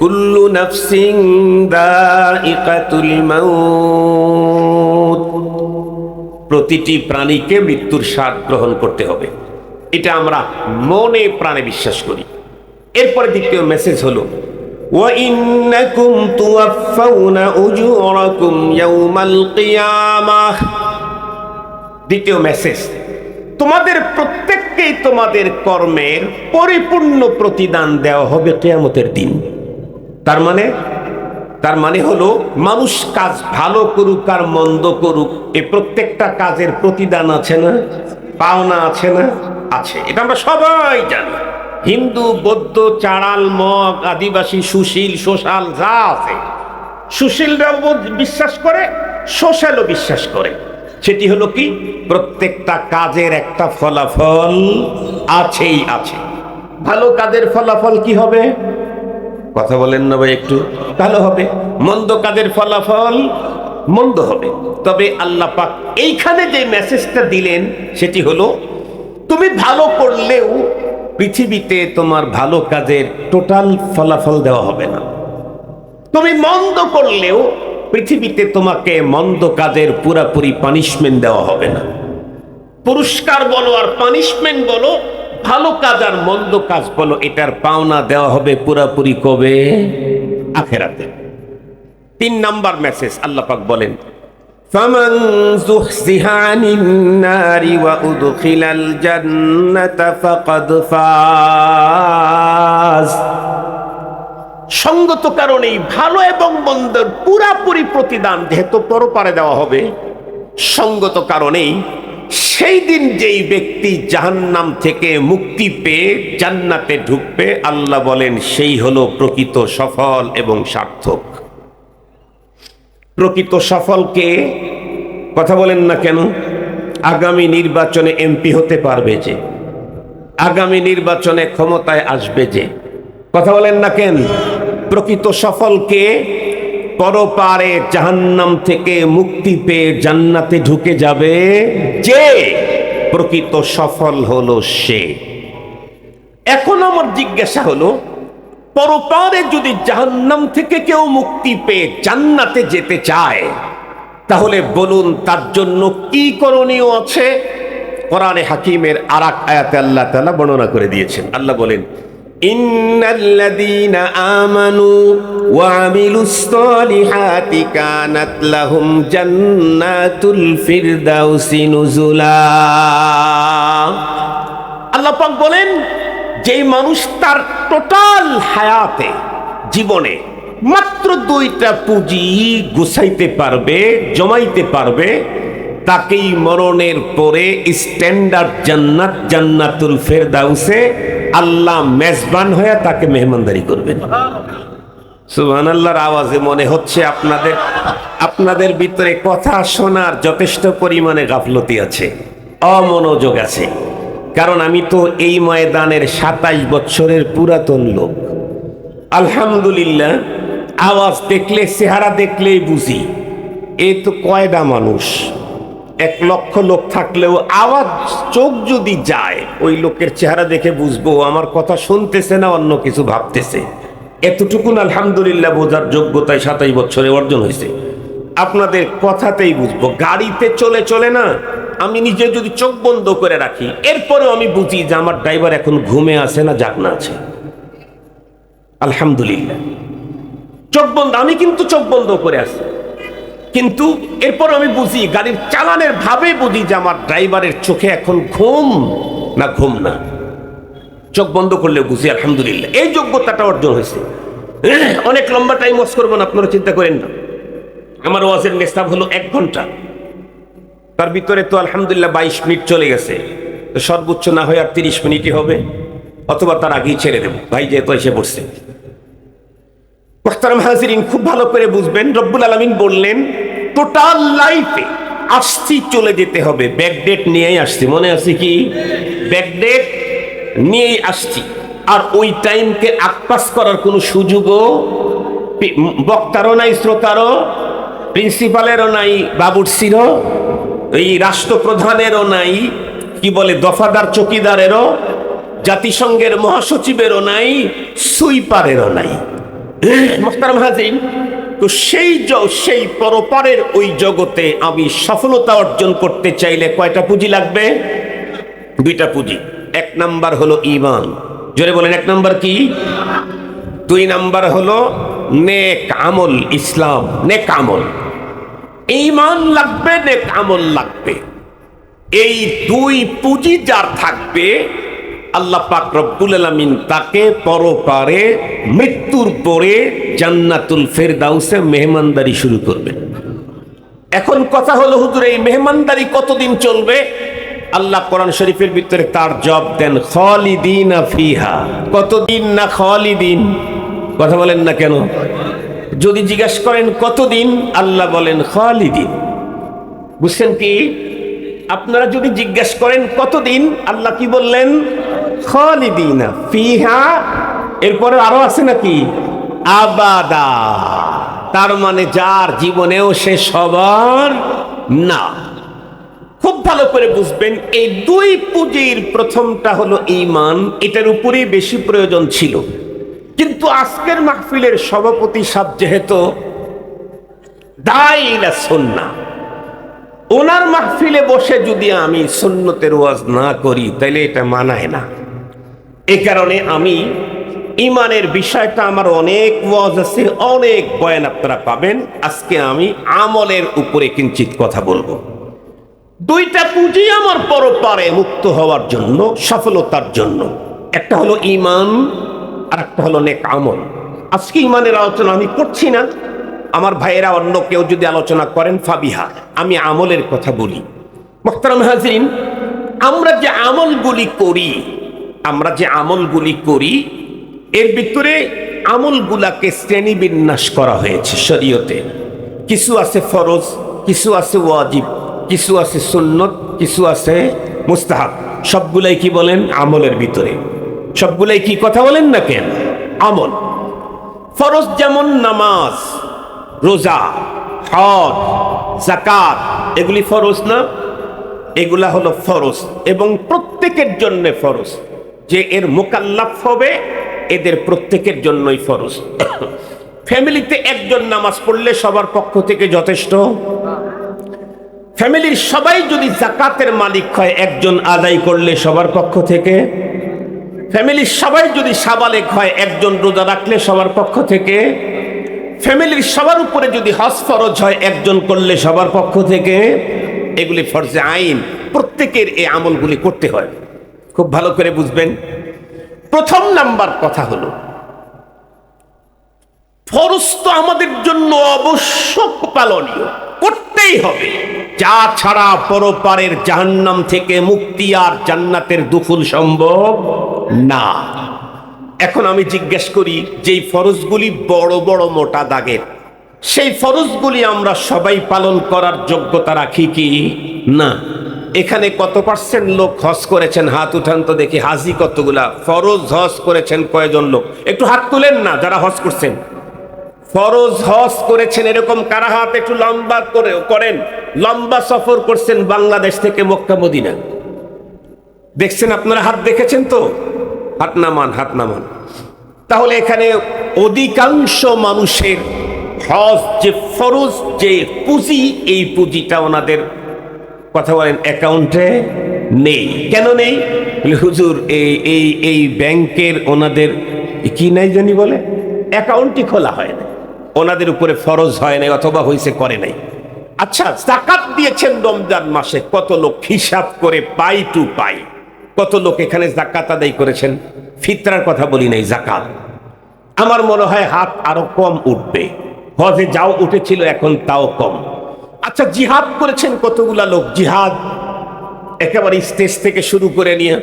কুল্লু নাফসিং দাইকাতুল মাউত প্রতিটি প্রাণীকে মৃত্যুর স্বাদ গ্রহণ করতে হবে এটা আমরা মনে প্রাণে বিশ্বাস করি এরপরে দ্বিতীয় মেসেজ হলো وَإِنَّكُمْ تُوَفَّوْنَ أُجُورَكُمْ يَوْمَ الْقِيَامَةِ দ্বিতীয় মেসেজ তোমাদের প্রত্যেককেই তোমাদের কর্মের পরিপূর্ণ প্রতিদান দেওয়া হবে কেয়ামতের দিন তার মানে? তার মানে হলো, মানুষ কাজ ভালো করুক আর মন্দ করুক, এ প্রত্যেকটা কাজের প্রতিদান আছে না? পাওনা আছে না? আছে। এটা আমরা সবাই জানি। হিন্দু, বৌদ্ধ, চাড়াল, মগ, আদিবাসী, সুশীল, সোশ্যাল, যা আছে। সুশীলরাও বিশ্বাস করে, সোশ্যালও বিশ্বাস করে। সেটি হলো কি? প্রত্যেকটা কাজের একটা ফলাফল আছেই আছে। ভালো কাজের ফলাফল কি হবে? কথা বলেন না ভাই একটু। ভালো হবে। মন্দ কাজের ফলাফল মন্দ হবে। তবে আল্লাহ পাক এইখানে যে মেসেজটা দিলেন সেটি হলো তুমি ভালো করলেও পৃথিবীতে তোমার ভালো কাজের টোটাল ফলাফল দেওয়া হবে না। তুমি মন্দ করলেও পৃথিবীতে তোমাকে মন্দ কাজের পুরাপুরি পানিশমেন্ট দেওয়া হবে না। পুরস্কার বলো আর পানিশমেন্ট বলো ভালো কাজ আর মন্দ কাজ বলো এটার পাওনা দেওয়া হবে পুরাপুরি কবে আখেরাতে তিন নাম্বার মেসেজ আল্লাহ পাক বলেন فمن زحزح عن النار وأدخل الجنة فقد فاز সঙ্গত কারণেই ভালো এবং মন্দর পুরাপুরি প্রতিদান যেহেতু পরপারে দেওয়া হবে সঙ্গত কারণেই সেই দিন যেই ব্যক্তি জাহান্নাম থেকে মুক্তি পেয়ে জান্নাতে ঢুকবে, আল্লাহ বলেন, সেই হলো প্রকৃত সফল এবং সার্থক। প্রকৃত সফলকে কথা বলেন না কেন? আগামী নির্বাচনে এমপি হতে পারবে যে, আগামী নির্বাচনে ক্ষমতায় আসবে যে। কথা বলেন না কেন? প্রকৃত সফলকে পরপারে জাহান্নাম থেকে মুক্তি পেয়ে জান্নাতে ঢুকে যাবে যে। প্রকৃত সফল হলো সে। এখন আমার জিজ্ঞাসা হলো, পরপারে যদি জাহান্নাম থেকে কেউ মুক্তি পেয়ে জান্নাতে যেতে চায়, তাহলে বলুন তার জন্য কি করণীয় আছে? কোরআনে হাকিমের আর এক আয়াতে আল্লাহ তাআলা বর্ণনা করে দিয়েছেন। আল্লাহ বলেন পাক বলেন, যেই মানুষ তার টোটাল হায়াতে, জীবনে মাত্র দুইটা পুঁজি গুছাইতে পারবে, জমাইতে পারবে, তাকেই মরণের পরে স্ট্যান্ডার্ড জান্নাত, জান্নাতুল ফেরদাউসে আল্লাহ মেজবান হয়ে তাকে মেহমানদারি করবেন। সুবহানাল্লাহর আওয়াজে মনে হচ্ছে আপনাদের আপনাদের ভিতরে কথা শোনার যথেষ্ট পরিমাণে গাফলতি আছে, অমনোযোগ আছে। কারণ আমি তো এই ময়দানের সাতাইশ বছরের পুরাতন লোক। আলহামদুলিল্লাহ, আওয়াজ দেখলে, চেহারা দেখলেই বুঝি, এ তো কয়টা মানুষ। এক লক্ষ লোক থাকলেও আওয়াজ, চোখ যদি যায়, ওই লোকের চেহারা দেখে বুঝব আমার কথা শুনতেছে না, অন্য কিছু ভাবতেছে। এতটুকুন আলহামদুলিল্লাহ বোঝার যোগ্যতায় সাতাই বছরে অর্জন হয়েছে। আপনাদের কথাতেই বুঝব, গাড়িতে চলে চলে না, আমি নিজে যদি চোখ বন্ধ করে রাখি, এরপরেও আমি বুঝি যে আমার ড্রাইভার এখন ঘুমে আছে না, জাগনা আছে। আলহামদুলিল্লাহ। চোখ বন্ধ, আমি কিন্তু চোখ বন্ধ করে আছি। কিন্তু এরপর আমি বুঝি গাড়ির চালানের ভাবে বুঝি যে আমার ড্রাইভারের চোখে এখন ঘুম না ঘুম না। চোখ বন্ধ করলে বুঝি, আলহামদুলিল্লাহ। এই যোগ্যতাটা অর্জন হয়েছে। অনেক লম্বা টাইম ওয়াজ করব না আপনারা চিন্তা করেন না। আমার ওয়াজের নেস্তাব হলো এক ঘণ্টা। তার ভিতরে তো আলহামদুলিল্লাহ বাইশ মিনিট চলে গেছে। সর্বোচ্চ না হয় আর তিরিশ মিনিটই হবে, অথবা তার আগেই ছেড়ে দেব। ভাই যেহেতু এসে পড়ছে। খুব ভালো করে বুঝবেন। রব্বুল আলমিন বললেন টোটাল লাইফে আসছি, চলে যেতে হবে। ব্যাকডেট নিয়েই আসছি। মনে আছে কি? ব্যাকডেট নিয়েই আসছি। আর ওই টাইমকে আকপাস করার কোনো সুযোগও বক্তারও নাই, শ্রোতারও, প্রিন্সিপালেরও নাই বাবুরসিরও এই রাষ্ট্রপ্রধানেরও নাই, কি বলে, দফাদার চকিদারেরও, জাতিসংঘের মহাসচিবেরও নাই, সুইপারেরও নাই। মোস্তারাম হাজির তো সেই সেই পরপারের ওই জগতে আমি সফলতা অর্জন করতে চাইলে কয়টা পুঁজি লাগবে? দুইটা পুঁজি। এক নাম্বার হলো ইমান জোরে বলেন, এক নাম্বার কি? দুই নাম্বার হলো নেক আমল ইসলাম, নেক আমল। ইমান লাগবে, নেক আমল লাগবে। এই দুই পুঁজি যার থাকবে আল্লাহ পাক রব্বুল আলামিন তাকে পরপারে মৃত্যুর পরে জান্নাতুল ফেরদাউসে মেহমানদারি শুরু করবেন এখন কথা হলো, হুজুর, এই মেহমানদারি কতদিন চলবে? আল্লাহ কোরআন শরীফের ভিতরে তার জব দেন, খালিদিন ফিহা। কতদিন না খালিদিন? কথা বলেন না কেন? যদি জিজ্ঞেস করেন কতদিন, আল্লাহ বলেন খালিদিন। বুঝছেন কি? আপনারা যদি জিজ্ঞেস করেন, কতদিন? আল্লাহ কি বললেন? খালিদিনা ফিহা। এরপরে আরও আছে নাকি? আবাদা। তার মানে যার জীবনেও সে সবার না। খুব ভালো করে বুঝবেন, এই দুই পুঁজির প্রথমটা হলো ইমান এটার উপরেই বেশি প্রয়োজন ছিল। কিন্তু আজকের মাহফিলের সভাপতি সাহ যেহেতু দাইলা সন্না ওনার মাহফিলে বসে যদি আমি সুন্নতের ওয়াজ না করি তাহলে এটা মানায় না। এ কারণে আমি ইমানের বিষয়টা আমার অনেক ওয়াজ আছে, অনেক বয়ান আপনারা পাবেন। আজকে আমি আমলের উপরে কিঞ্চিত কথা বলব। দুইটা পুঁজি আমার পরপারে মুক্ত হওয়ার জন্য, সফলতার জন্য। একটা হলো ইমান আর একটা হলো নেক আমল। আজকে ইমানের আলোচনা আমি করছি না। আমার ভাইয়েরা অন্য কেউ যদি আলোচনা করেন, ফাবিহা, আমি আমলের কথা বলি। মোখতারাম হাজিন আমরা যে আমলগুলি করি, আমরা যে আমলগুলি করি, এর ভিতরে আমলগুলাকে শ্রেণি বিন্যাস করা হয়েছে শরীয়তে। কিছু আছে ফরজ, কিছু আছে ওয়াজিব, কিছু আছে সুন্নত, কিছু আছে মুস্তাহাব। সবগুলাই কি বলেন? আমলের ভিতরে। সবগুলাই কি কথা বলেন না কেন? আমল। ফরজ যেমন নামাজ রোজা, হজ জাকাত এগুলি ফরজ না? এগুলা হলো ফরজ এবং প্রত্যেকের জন্য ফরজ। যে এর মোকাল্লাফ হবে, এদের প্রত্যেকের জন্যই ফরজ। ফ্যামিলিতে একজন নামাজ পড়লে সবার পক্ষ থেকে যথেষ্ট। ফ্যামিলির সবাই যদি জাকাতের মালিক হয়, একজন আদায় করলে সবার পক্ষ থেকে। ফ্যামিলির সবাই যদি সাবালেক হয়, একজন রোজা রাখলে সবার পক্ষ থেকে। ফ্যামিলির সবার উপরে যদি হজ ফরজ হয়, একজন করলে সবার পক্ষ থেকে এগুলি ফরজে আইন। প্রত্যেকের এই আমলগুলি করতে হয়। খুব ভালো করে বুঝবেন। প্রথম নাম্বার কথা হলো, ফরজ তো আমাদের জন্য অবশ্যক পালনীয়, করতেই হবে। যা ছাড়া পরপারের জাহান্নাম থেকে মুক্তি আর জান্নাতের দুফুল সম্ভব না। এখন আমি জিজ্ঞেস করি, যেই ফরজগুলি বড় বড় মোটা দাগের, সেই ফরজগুলি আমরা সবাই পালন করার যোগ্যতা রাখি কি? না। এখানে কত পার্সেন্ট লোক হজ করেছেন? হাত উঠান তো দেখি, হাজি কতগুলা? ফরজ হজ করেছেন কয়জন লোক? একটু হাত তুলেন না, যারা হজ করছেন। ফরজ হজ করেছেন এরকম কারা? হাত একটু লম্বা করে, করেন। লম্বা সফর করছেন বাংলাদেশ থেকে মক্কা, মদিনা। দেখছেন আপনারা হাত দেখেছেন তো? হাত নামান হাত নামান তাহলে এখানে অধিকাংশ মানুষের হজ যে ফরজ, যে পুঁজি, এই পুঁজিটা ওনাদের, কথা বলেন, অ্যাকাউন্টে নেই। কেন নেই? হুজুর, এই এই এই ব্যাংকের ওনাদের, কি নাই জানি বলে? অ্যাকাউন্টটি খোলা হয় না ওনাদের উপরে ফরজ হয় নাই অথবা হয়েছে করে নাই। আচ্ছা জাকাত দিয়েছেন রমজান মাসে, কত লোক হিসাব করে পাই টু পাই। কত লোক এখানে জাকাত আদায় করেছেন? ফিতরার কথা বলি নাই জাকাত আমার মনে হয় হাত আরও কম উঠবে। হজে যাও উঠেছিল, এখন তাও কম। আচ্ছা জিহাদ করেছেন কতগুলা লোক? জিহাদ একেবারে স্টেজ থেকে শুরু করে নিয়ে,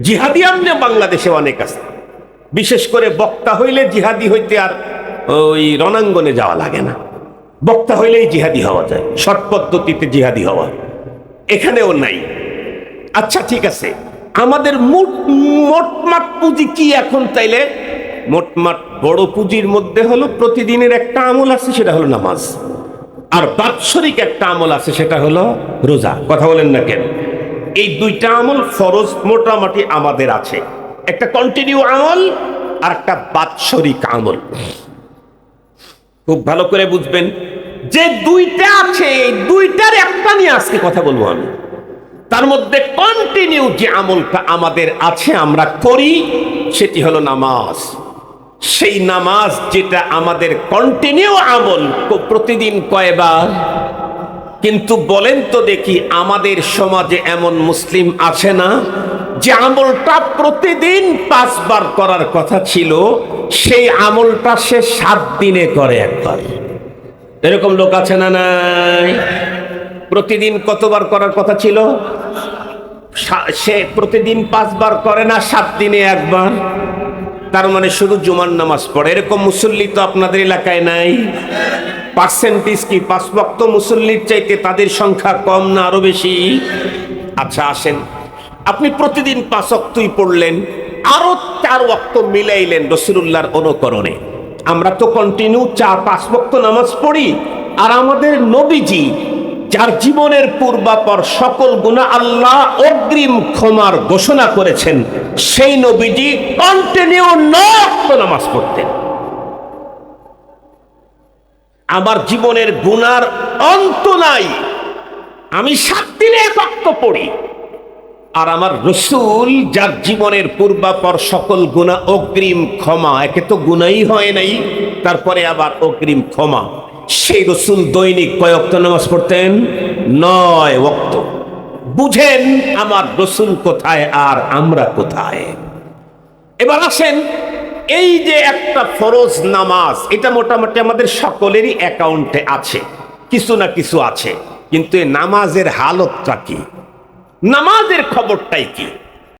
জিহাদি আমনে বাংলাদেশে অনেক আছে। বিশেষ করে বক্তা হইলে জিহাদি হইতে আর ওই রণাঙ্গনে যাওয়া লাগে না। বক্তা হইলেই জিহাদি হওয়া যায় শর্ট পদ্ধতিতে জিহাদি হওয়া। এখানেও নাই। আচ্ছা ঠিক আছে। আমাদের মোট মোটমাট পুঁজি কি এখন তাইলে? মোটমাট বড় পুঁজির মধ্যে হলো প্রতিদিনের একটা আমল আছে, সেটা হলো নামাজ। আর বাৎসরিক একটা আমল আছে, সেটা হলো রোজা। কথা বলেন না কেন? এই দুইটা আমল ফরজ মোটামুটি আমাদের আছে। একটা কন্টিনিউ আমল, আর একটা বাৎসরিক আমল। খুব ভালো করে বুঝবেন। যে দুইটা আছে, এই দুইটার একটা নিয়ে আজকে কথা বলব আমি। তার মধ্যে কন্টিনিউ যে আমলটা আমাদের আছে, আমরা করি, সেটি হলো নামাজ। সেই নামাজ যেটা আমাদের কন্টিনিউ আমল প্রতিদিন কয়বার? কিন্তু বলেন তো দেখি, আমাদের সমাজে এমন মুসলিম আছে না, যে আমলটা প্রতিদিন পাঁচবার করার কথা ছিল, সেই আমলটা সে সাত দিনে করে একবার। এরকম লোক আছে না নাই? প্রতিদিন কতবার করার কথা ছিল? সে প্রতিদিন পাঁচবার করে না, সাত দিনে একবার। তার মানে শুধু জুমার নামাজ পড়ে। এরকম মুসল্লি তো আপনাদের এলাকায় নাই। পার্সেন্টেজ কি? পাঁচ মুসল্লির চাইতে তাদের সংখ্যা কম না আরও বেশি? আচ্ছা আসেন। আপনি প্রতিদিন পাঁচ অক্তই পড়লেন, আরও চার অক্ত মিলাইলেন রসুল্লাহর অনুকরণে। আমরা তো কন্টিনিউ চার, পাঁচ বক্ত নামাজ পড়ি, আর আমাদের নবীজি যার জীবনের পূর্বাপর সকল গুণা আল্লাহ অগ্রিম ক্ষমার ঘোষণা করেছেন, সেই নবীজি কন্টিনিউ নামাজ পড়তেন। আমার জীবনের গুনার অন্ত নাই। আমি সাত দিনে এক পড়ি। আর আমার রসুল যার জীবনের পূর্বাপর সকল গুণা অগ্রিম ক্ষমা, একে তো গুণাই হয় নাই, তারপরে আবার অগ্রিম ক্ষমা। সেই রসুল দৈনিক কয় অক্ত নামাজ পড়তেন? নয় ওক্ত বুঝেন, আমার রসুল কোথায় আর আমরা কোথায়? এবার আসেন, এই যে একটা ফরজ নামাজ, এটা মোটামুটি আমাদের সকলেরই অ্যাকাউন্টে আছে। কিছু না কিছু আছে। কিন্তু এই নামাজের হালতটা কি? নামাজের খবরটাই কি?